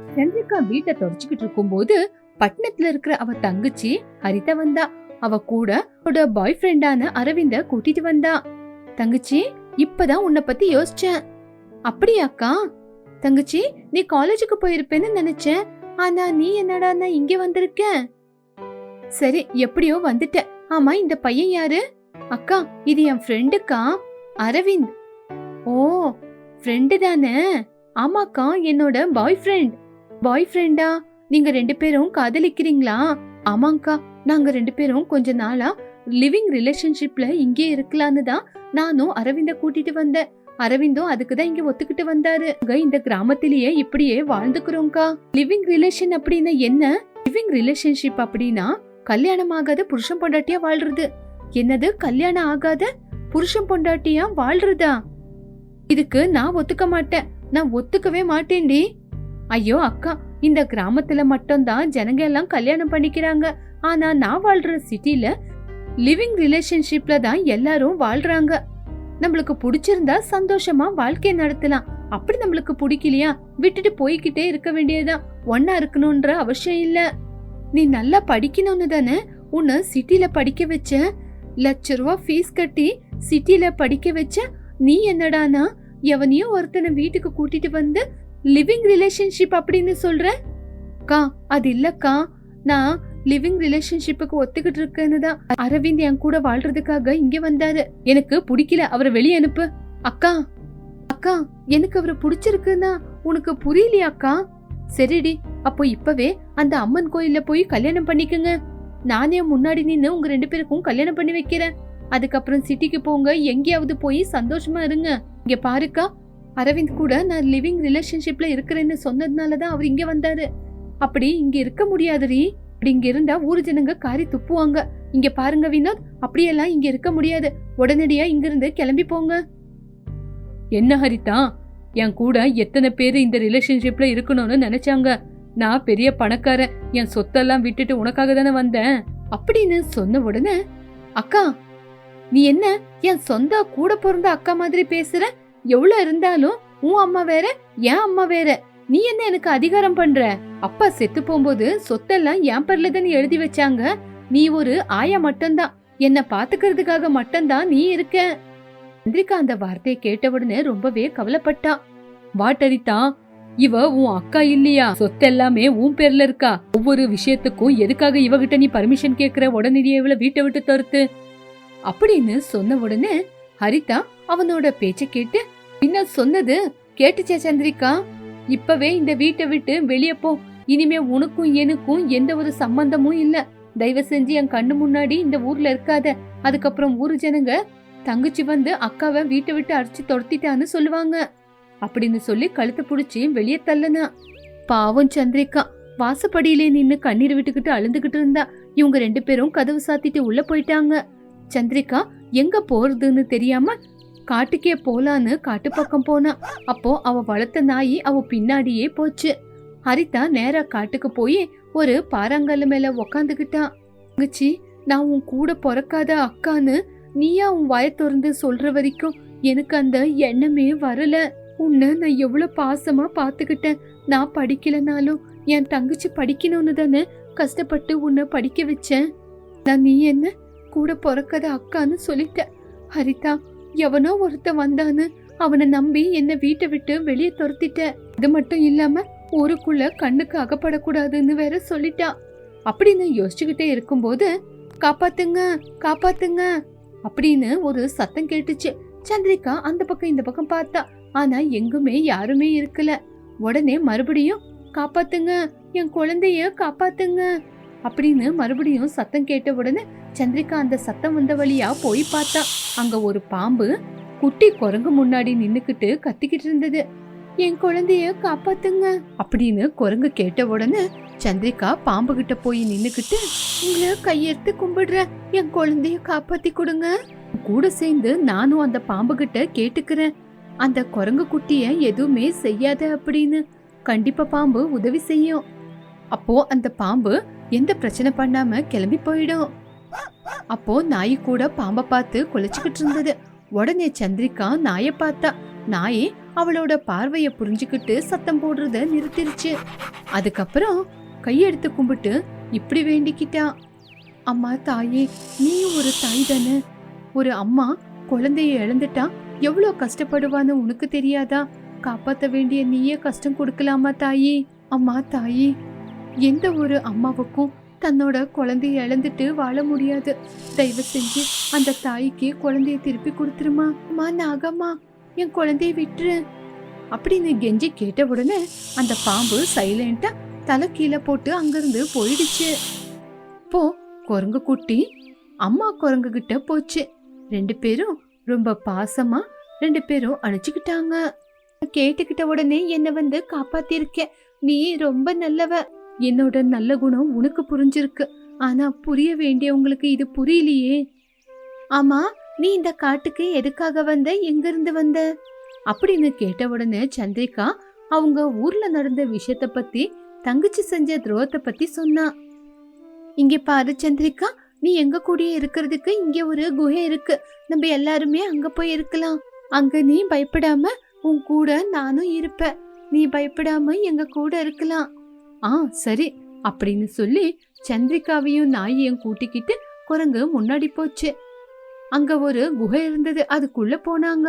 சந்திரிகா வீட்டை தொடச்சுக்கிட்டு இருக்கும்போது பட்டணத்துல இருக்கிற அவ தங்கச்சி ஹரிதா வந்தா. அவ கூட பாய் ஃப்ரெண்டான அரவிந்த கூட்டிட்டு வந்தா. தங்கச்சி இப்பதான் உன்னை பத்தி யோசிச்சேன். அப்படியாக்கா தங்கச்சி நீ காலேஜுக்கு போயிருப்பேன்னு நினைச்சேன். ஆனா நீ என்னடான்னா இங்க வந்திருக்க? சரி எப்படியோ வந்துட்ட. ஆமா இந்த பையன் யாரு? அக்கா இது என் ஃப்ரெண்டுக்கா அரவிந்த். ஓ ஃப்ரெண்டு தானே? ஆமாக்கா என்னோட பாய் ஃப்ரெண்ட் பாய் ஃப்ரெண்டா நீங்க ரெண்டு பேரும் காதலிக்கிறீங்களா? ஆமாங்கக்கா நாங்க ரெண்டு பேரும் கொஞ்ச நாளா லிவிங் ரிலேஷன்ஷிப்ல இங்கே இருக்கலான்னு தான் நானும் அரவிந்த கூட்டிட்டு வந்தேன். அரவிந்தும் அதுக்கு தான் இங்க ஒத்துக்கிட்டு வந்தாரு. இந்த கிராமத்திலேயே இப்படியே வாழ்ந்துக்கிறோம்க்கா. லிவிங் ரிலேஷன் அப்படின்னா என்ன? லிவிங் ரிலேஷன்ஷிப் அப்படின்னா கல்யாணம் ஆகாத புருஷன் பொண்டாட்டியா வாழ்றது. என்னது கல்யாணம் ஆகாத புருஷன் பொண்டாட்டியா வாழ்றதா? இதுக்கு நான் ஒத்துக்க மாட்டேன். நான் ஒத்துக்கவே மாட்டேன்டி. ஐயோ அக்கா இந்த கிராமத்துல மட்டும்தான் ஜனங்க எல்லாம் கல்யாணம் பண்ணிக்கிறாங்க. ஆனா நான் வாழ்ற சிட்டில லிவிங் ரிலேஷன்ஷிப்ல தான் எல்லாரும் வாழ்றாங்க. நம்மளுக்கு பிடிச்சிருந்தா சந்தோஷமா வாழ்க்கை நடத்தலாம். அப்படி நம்மளுக்கு பிடிக்கலையா? விட்டுட்டு போய்கிட்டே இருக்க வேண்டியதுதான். ஒன்னா இருக்கணும்ன்ற அவசியம் இல்ல. நீ நல்லா படிக்கணும்னு தானே உன்னை சிட்டில படிக்க வச்ச? லட்ச ரூபா ஃபீஸ் கட்டி சிட்டில படிக்க வச்ச? நீ என்னடானா? எவனையோ ஒருத்தனை வீட்டுக்கு கூட்டிட்டு வந்து லிவிங் ரிலேஷன்ஷிப் அப்படின்னு சொல்ற? அக்கா அது இல்லக்கா நான் லிவிங் ரிலேஷன்ஷிப்புக்கு ஒத்துக்கிட்டு இருக்கேன்னு தான். அரவிந்த் என் கூட வாழ்றதுக்காக இங்க வந்தாரு. எனக்கு பிடிக்கல. அவரை வெளியே அனுப்பு. அக்கா அக்கா எனக்கு அவரை பிடிச்சிருக்குன்னா உனக்கு புரியலையாக்கா சரிடி. அப்போ இப்பவே அந்த அம்மன் கோயில்ல போய் கல்யாணம் பண்ணிக்கங்க. நானே முன்னாடி நின்று உங்க ரெண்டு பேருக்கும் கல்யாணம் பண்ணி வைக்கிறேன். அதுக்கப்புறம் சிட்டிக்கு போங்க. எங்கேயாவது போய் சந்தோஷமா இருங்க. இங்க பாருக்கா அரவிந்த் கூட நான் லிவிங் ரிலேஷன்ஷிப்ல இருக்கிறேன்னு சொன்னதுனால தான் அவர் இங்க வந்தாரு. அப்படி இங்க இருக்க முடியாதுடி. அப்படி இங்க இருந்தா ஊர் ஜனங்க காரி துப்புவாங்க. இங்க பாருங்க வினோத் அப்படியெல்லாம் இங்க இருக்க முடியாது. உடனடியா இங்க இருந்து கிளம்பி போங்க. என்ன ஹரிதா? என் கூட எத்தனை பேர் இந்த ரிலேஷன்ஷிப்ல இருக்கணும்னு நினைச்சாங்க. நான் பெரிய பணக்காரன். என் சொத்தெல்லாம் விட்டுட்டு உனக்காக தானே வந்தேன். அப்படின்னு சொன்ன உடனே அக்கா நீ என்ன? என் சொந்த கூட பிறந்த அக்கா மாதிரி பேசுற? எவ்வளவு இருந்தாலும் உன் அம்மா வேற என் அம்மா வேற. நீ என்ன எனக்கு அதிகாரம் பண்ற? அப்பா செத்து போகும்போது சொத்தெல்லாம் என் பேர்ல தானே எழுதி வச்சாங்க. நீ ஒரு ஆயா மட்டும்தான். என்ன பாத்துக்கிறதுக்காக மட்டும்தான் நீ இருக்க. சந்திரிகா அந்த வார்த்தையை கேட்ட உடனே ரொம்பவே கவலைப்பட்டா. வாட்டரிதா இவ உன் அக்கா இல்லையா? சொத்து எல்லாமே உன் பேர்ல இருக்கா? ஒவ்வொரு விஷயத்துக்கும் எதுக்காக இவகிட்ட நீ பர்மிஷன் கேக்குற? உடனடியே இவள வீட்டை விட்டு தருத்து? அப்படின்னு சொன்ன உடனே ஹரிதா அவனோட பேச்ச கேட்டு என்ன சொன்னது கேட்டுச்சே சந்திரிகா. இப்பவே இந்த வீட்டை விட்டு வெளிய போ. இனிமே உனக்கும் எனக்கும் எந்த ஒரு சம்பந்தமும் இல்ல. தயவு செஞ்சு என் கண்ணு முன்னாடி இந்த ஊர்ல இருக்காத. அதுக்கப்புறம் ஊரு ஜனங்க தங்கச்சி வந்து அக்காவை வீட்டை விட்டு அடிச்சு துரத்திட்டான்னு சொல்லுவாங்க. அப்படின்னு சொல்லி கழுத்தை புடிச்சு வெளியே தள்ளனா. பாவம் சந்திரிகா. வாசப்படியிலே நின்னு கண்ணீர் விட்டுக்கிட்டு அழுந்துகிட்டு இருந்தா. இவங்க ரெண்டு பேரும் கதவு சாத்திட்டு உள்ள போயிட்டாங்க. சந்திரிகா எங்க போறதுன்னு தெரியாம காட்டுக்கே போலான்னு காட்டு பக்கம் போனா. அப்போ அவ வளர்த்த நாய் அவ பின்னாடியே போச்சு. ஹரிதா நேரா காட்டுக்கு போய் ஒரு பாறாங்கல்ல மேல உக்காந்துக்கிட்டா தங்கச்சி நான் உன் கூட பிறக்காத அக்கான்னு நீயா உன் வாய திறந்து சொல்ற வரைக்கும் எனக்கு அந்த எண்ணமே வரல. உன்னை நான் எவ்வளவு பாசமா பாத்துக்கிட்டேன் நான் படிக்கலனாலும் என் தங்கச்சி படிக்கணும்னு தானே கஷ்டப்பட்டு உன்னை படிக்க வச்சேன். நான் நீ என்ன கூட பிறக்காத அக்கான்னு சொல்லிட்ட. ஹரிதா எவனோ ஒருத்தன் வந்தான்னு அவனை நம்பி என்னை வீட்டை விட்டு வெளியே துரத்திட்ட. இது மட்டும் இல்லாம ஊருக்குள்ள கண்ணுக்கு அகப்படக்கூடாதுன்னு வேற சொல்லிட்டான் அப்படின்னு யோசிச்சுக்கிட்டே இருக்கும்போது காப்பாத்துங்க காப்பாத்துங்க அப்படின்னு ஒரு சத்தம் கேட்டுச்சு. சந்திரிகா அந்த பக்கம் இந்த பக்கம் பார்த்தா ஆனா எங்குமே யாருமே இருக்கல. உடனே மறுபடியும் காப்பாத்துங்க என் குழந்தைய காப்பாத்துங்க அப்படின்னு மறுபடியும் சத்தம் கேட்ட உடனே சந்திரிகா அந்த சத்தம் வந்த வழியா போய் பார்த்தா அங்க ஒரு பாம்பு குட்டி குரங்கு முன்னாடி நின்னுக்கிட்டு கத்திக்கிட்டு இருந்தது. என் குழந்தைய காப்பாத்துங்க அப்படின்னு குரங்கு கேட்ட உடனே சந்திரிகா பாம்பு கிட்ட போய் நின்னுக்கிட்டு உங்களை கையெடுத்து கும்பிடுறேன் என் குழந்தைய காப்பாத்தி கொடுங்க. கூட சேர்ந்து நானும் அந்த பாம்பு கிட்ட கேட்டுக்கிறேன். அந்த குரங்கு குட்டிய எதுவுமே செய்யாத அப்படின்னு கண்டிப்பா பாம்பு உதவி செய்யும். அப்போ அந்த பாம்பு எந்த பிரச்சனை பண்ணாம கிளம்பி போயிடும். அப்போ நாய் கூட பாம்பை பார்த்து குலைச்சுக்கிட்டு இருந்தது. உடனே சந்திரிகா நாயை பார்த்தா. நாயே அவளோட பார்வையை புரிஞ்சுக்கிட்டு சத்தம் போடுறத நிறுத்திருச்சு. அதுக்கப்புறம் கையெடுத்து கும்பிட்டு இப்படி வேண்டிக்கிட்டா. அம்மா தாயே நீயும் ஒரு தாய் தானே? ஒரு அம்மா குழந்தைய இழந்துட்டா எவ்வளோ கஷ்டப்படுவான்னு உனக்கு தெரியாதா? காப்பாற்ற வேண்டிய நீயே கஷ்டம் கொடுக்கலாமா தாயி? அம்மா தாயி எந்த ஒரு அம்மாவுக்கும் தன்னோட குழந்தைய இழந்துட்டு வாழ முடியாது. தயவு செஞ்சு அந்த தாய்க்கு குழந்தைய திருப்பி கொடுத்துருமா? அம்மா நாகம்மா என் குழந்தைய விட்டுரு. அப்படின்னு கெஞ்சி கேட்ட உடனே அந்த பாம்பு சைலண்டா தலை கீழே போட்டு அங்கிருந்து போயிடுச்சு. போ குரங்கு குட்டி. அம்மா குரங்கு கிட்ட போச்சு. ரெண்டு பேரும் ரொம்ப பாசமா ரெண்டு பேரும் அணைச்சுக்கிட்டாங்க கேட்டுக்கிட்ட உடனே என்ன வந்து காப்பாத்திருக்க. நீ ரொம்ப நல்லவ. என்னோட நல்ல குணம் உனக்கு புரிஞ்சிருக்கு. ஆனா புரிய வேண்டியவங்களுக்கு இது புரியலையே. ஆமா நீ இந்த காட்டுக்கு எதுக்காக வந்த? எங்கிருந்து வந்த? அப்படின்னு கேட்ட உடனே சந்திரிகா அவங்க ஊர்ல நடந்த விஷயத்த பத்தி தங்கச்சி செஞ்ச துரோகத்தை பத்தி சொன்னா. இங்க பாரு சந்திரிகா நீ எங்க கூடயே இருக்கிறதுக்கு இங்க ஒரு குகை இருக்கு. நம்ம எல்லாருமே அங்க போய் இருக்கலாம். அங்க நீ பயப்படாம உன் கூட நானும் இருப்பேன். நீ பயப்படாம எங்க கூட இருக்கலாம். ஆ சரி அப்படின்னு சொல்லி சந்திரிகாவையும் நாயையும் கூட்டிக்கிட்டு குரங்கு முன்னாடி போச்சு. அங்க ஒரு குகை இருந்தது அதுக்குள்ள போனாங்க.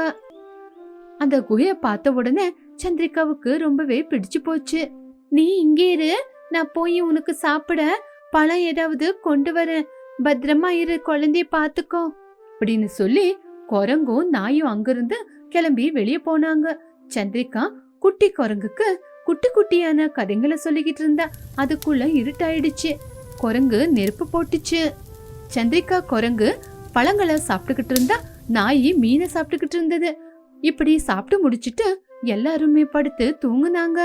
அந்த குகைய பார்த்த உடனே சந்திரிகாவுக்கு ரொம்பவே பிடிச்சு போச்சு. நீ இங்கே இரு நான் போய் உனக்கு சாப்பிட பழம் ஏதாவது கொண்டு வரேன் பத்திரமா இரு குழந்தைய பாத்துக்கோ அப்படின்னு சொல்லி குரங்கும் நாயும் அங்கிருந்து கிளம்பி வெளியே போனாங்க. சந்திரிகா குட்டி குரங்குக்கு குட்டி குட்டியான கதைங்களை சொல்லிக்கிட்டு இருந்தா அதுக்குள்ள இருட்டாயிடுச்சு. குரங்கு நெருப்பு போட்டுச்சு. சந்திரிகா குரங்கு பழங்களை சாப்பிட்டுக்கிட்டு இருந்தா நாய் மீனை சாப்பிட்டுக்கிட்டு இருந்தது. இப்படி சாப்பிட்டு முடிச்சிட்டு எல்லாருமே படுத்து தூங்குனாங்க.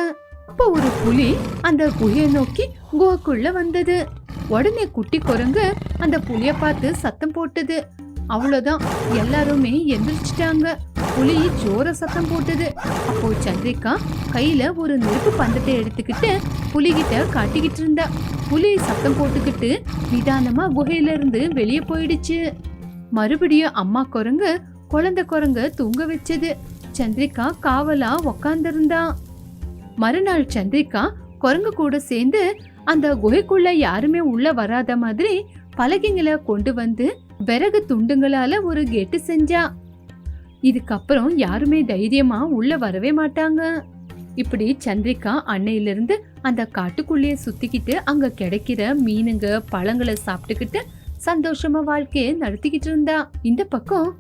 அப்ப ஒரு புலி அந்த குகையை நோக்கி குகைக்குள்ள வந்தது. உடனே குட்டி குரங்கு அந்த புலிய பார்த்து சத்தம் போட்டது. அவ்வளவுதான். எல்லாருமே எந்திரிச்சிட்டாங்க. புலி ஜோர சத்தம் போட்டது. அப்போ சந்திரிகா கையில ஒரு நெருப்பு பந்தத்தை எடுத்துக்கிட்டு புலிகிட்ட காட்டிக்கிட்டு இருந்தா. புலி சத்தம் போட்டுக்கிட்டு நிதானமா குகையில இருந்து வெளியே போயிடுச்சு. மறுபடியும் அம்மா குரங்கு குழந்தை குரங்க தூங்க வச்சது. சந்திரிகா காவலா உக்காந்துருந்தா. மறுநாள் சந்திரிகா குரங்கு கூட சேர்ந்து அந்த குகைக்குள்ள யாருமே உள்ள வராத மாதிரி பலகைங்களை கொண்டு வந்து விறகு துண்டுங்களால ஒரு கெட்டு செஞ்சா. இதுக்கப்புறம் யாருமே தைரியமா உள்ள வரவே மாட்டாங்க. இப்படி சந்திரிகா அன்னையிலிருந்து அந்த காட்டுக்குள்ளேயே சுத்திக்கிட்டு அங்க கிடைக்கிற மீனுங்க பழங்களை சாப்பிட்டுக்கிட்டு சந்தோஷமா வாழ்க்கையை நடத்திக்கிட்டு இருந்தா. இந்த பக்கம்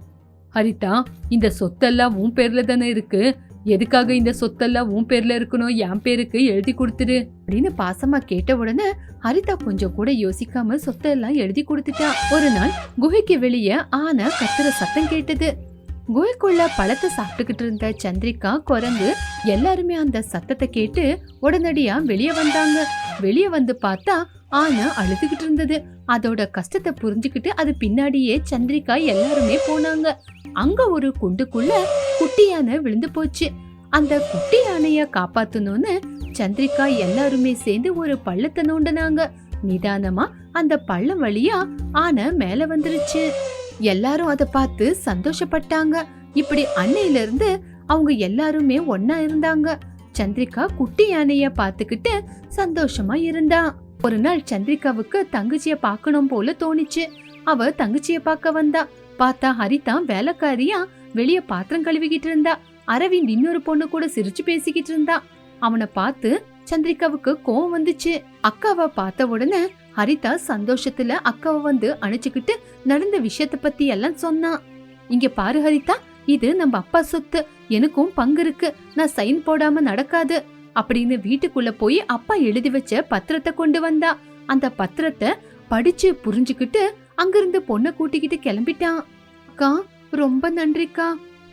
ஹரிதா இந்த சொத்தெல்லாம் உன் பேர்ல தானே இருக்கு. எதுக்காக இந்த சொத்தெல்லாம் உன் பேர்ல இருக்கணும்? என் பேருக்கு எழுதி கொடுத்துரு அப்படின்னு பாசமா கேட்ட உடனே ஹரிதா கொஞ்சம் கூட யோசிக்காம சொத்தெல்லாம் எழுதி கொடுத்துட்டா. ஒரு நாள் குகைக்கு வெளியே ஆன கத்துற சத்தம் கேட்டது. குகைக்குள்ள பழத்தை சாப்பிட்டுக்கிட்டு இருந்த சந்திரிகா குரங்கு எல்லாருமே அந்த சத்தத்தை கேட்டு உடனடியா வெளியே வந்தாங்க. வெளியே வந்து பார்த்தா ஆனா அழுதுகிட்டு இருந்தது. அதோட கஷ்டத்தை புரிஞ்சுக்கிட்டு அது பின்னாடியே சந்திரிகா எல்லாருமே போனாங்க. அங்க ஒரு குண்டுக்குள்ள குட்டி யானை விழுந்து போச்சு. அந்த குட்டி யானைய காப்பாத்தணும்னு சந்திரிகா எல்லாருமே சேர்ந்து ஒரு பள்ளத்தை நோண்டினாங்க. நிதானமா அந்த பள்ளம் வழியா ஆனை மேல வந்துருச்சு. எல்லாரும் அதை பார்த்து சந்தோஷப்பட்டாங்க. இப்படி அன்னையில இருந்து அவங்க எல்லாருமே ஒன்னா இருந்தாங்க. சந்திரிகா குட்டி யானைய பார்த்துக்கிட்டு சந்தோஷமா இருந்தா. ஒரு நாள் சந்திரிகாவுக்கு தங்கச்சிய பார்க்கணும் போல தோணுச்சு. அவ தங்கச்சிய பார்க்க வந்தா. பார்த்தா ஹரிதா வேலைக்காரியா வெளிய பாத்திரம் கழுவிக்கிட்டு இருந்தா. அரவிந்த் இன்னொரு பொண்ணு கூட சிரிச்சு பேசிக்கிட்டு இருந்தா. அவனை பார்த்து சந்திரிகாவுக்கு கோவம் வந்துச்சு. அக்காவை பார்த்த உடனே ஹரிதா சந்தோஷத்துல அக்காவை வந்து அணைச்சுக்கிட்டு நடந்த விஷயத்த பத்தி எல்லாம் சொன்னான் இங்க பாரு ஹரிதா இது நம்ம அப்பா சொத்து. எனக்கும் பங்கு இருக்கு. நான் சைன் போடாம நடக்காது. அப்படின்னு வீட்டுக்குள்ள போய் அப்பா எழுதி வச்ச பத்திரத்தை கொண்டு வந்தா. அந்த பத்திரத்தை படிச்சு புரிஞ்சுக்கிட்டு அங்கிருந்து பொண்ணை கூட்டிக்கிட்டு கிளம்பிட்டான். அக்கா ரொம்ப நன்றிக்கா.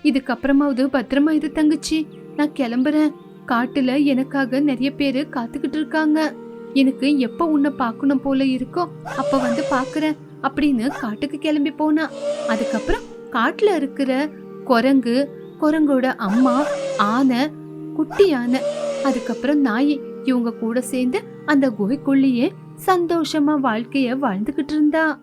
இதுக்கப்புறமாவது பத்திரமா இது தங்கச்சி. நான் கிளம்புறேன். காட்டுல எனக்காக நிறைய பேரு காத்துக்கிட்டு இருக்காங்க. எனக்கு எப்ப உன்னை பார்க்கணும் போல இருக்கோ அப்ப வந்து பாக்குறேன் அப்படின்னு காட்டுக்கு கிளம்பி போனா. அதுக்கப்புறம் காட்டுல இருக்கிற குரங்கு குரங்கோட அம்மா ஆனை குட்டி யானை அதுக்கப்புறம் நாய் இவங்க கூட சேர்ந்து அந்த குகைக்குள்ளேயே சந்தோஷமா வாழ்க்கைய வாழ்ந்துகிட்டு இருந்தா.